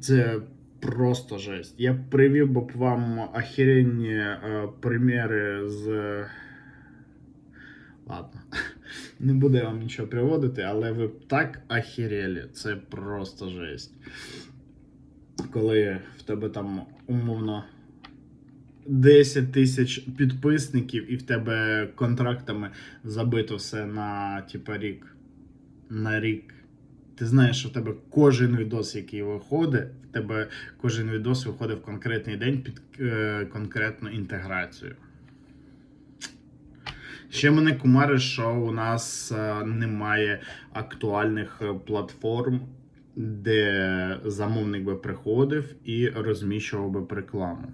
Це просто жесть. Я привів би вам охеренні е, приміри з. Ладно, не буду я вам нічого приводити, але ви б так охерели. Це просто жесть. Коли в тебе там умовно 10 тисяч підписників, і в тебе контрактами забито все на типа рік. На рік. Ти знаєш, що в тебе кожен відос, який виходить, в тебе кожен відос виходить в конкретний день під е, конкретну інтеграцію. Ще мене кумари, що у нас е, немає актуальних е, платформ, де замовник би приходив і розміщував би рекламу.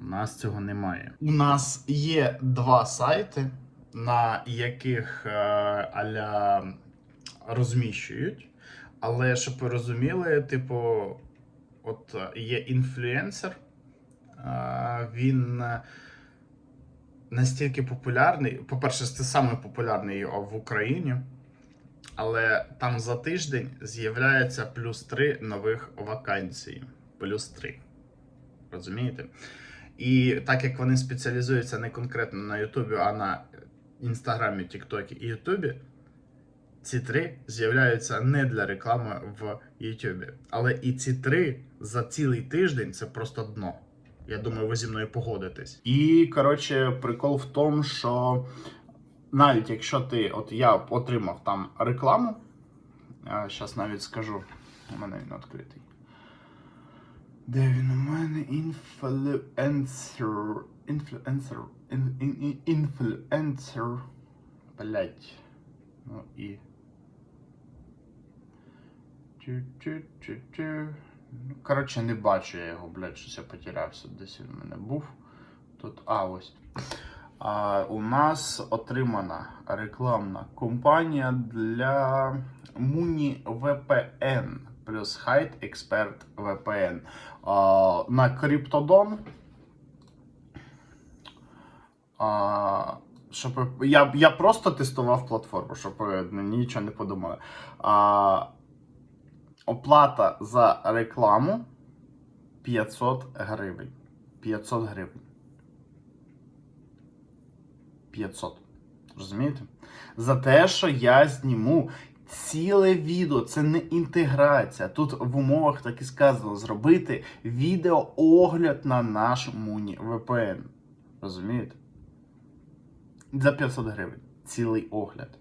У нас цього немає. У нас є два сайти, на яких е, аля розміщують. Але щоб ви розуміли, типу, от е, є інфлюенсер, е, він е, настільки популярний. По-перше, це самий популярний в Україні, але там за тиждень з'являється плюс 3 нових вакансій. Плюс 3. Розумієте? І так як вони спеціалізуються не конкретно на Ютубі, а на Інстаграмі, Тіктокі і Ютубі, ці три з'являються не для реклами в Ютубі. Але і ці три за цілий тиждень це просто дно. Я думаю, ви зі мною погодитесь. І коротше, прикол в тому, що навіть якщо ти, от я отримав там рекламу, зараз навіть скажу, у мене він відкритий. Де він у мене? Інфлюенсер. Інфлюенсер. ін- ін- ін- Інфлюенсер. Блять. Ну і. Ну, коротше, не бачу я його, блядь, щось я потерявся. Десь він у мене був. Тут. А, ось. А, у нас отримана рекламна компанія для Muni VPN плюс Height Expert VPN. А, на Cryptodon. А, щоб я, я просто тестував платформу, щоб ви нічого не подумали. А, оплата за рекламу 500 гривень. 500 гривень. 500. Розумієте? За те, що я зніму ціле відео, це не інтеграція. Тут в умовах так і сказано зробити відеоогляд на наш Муні VPN. Розумієте? За 500 гривень. Цілий огляд.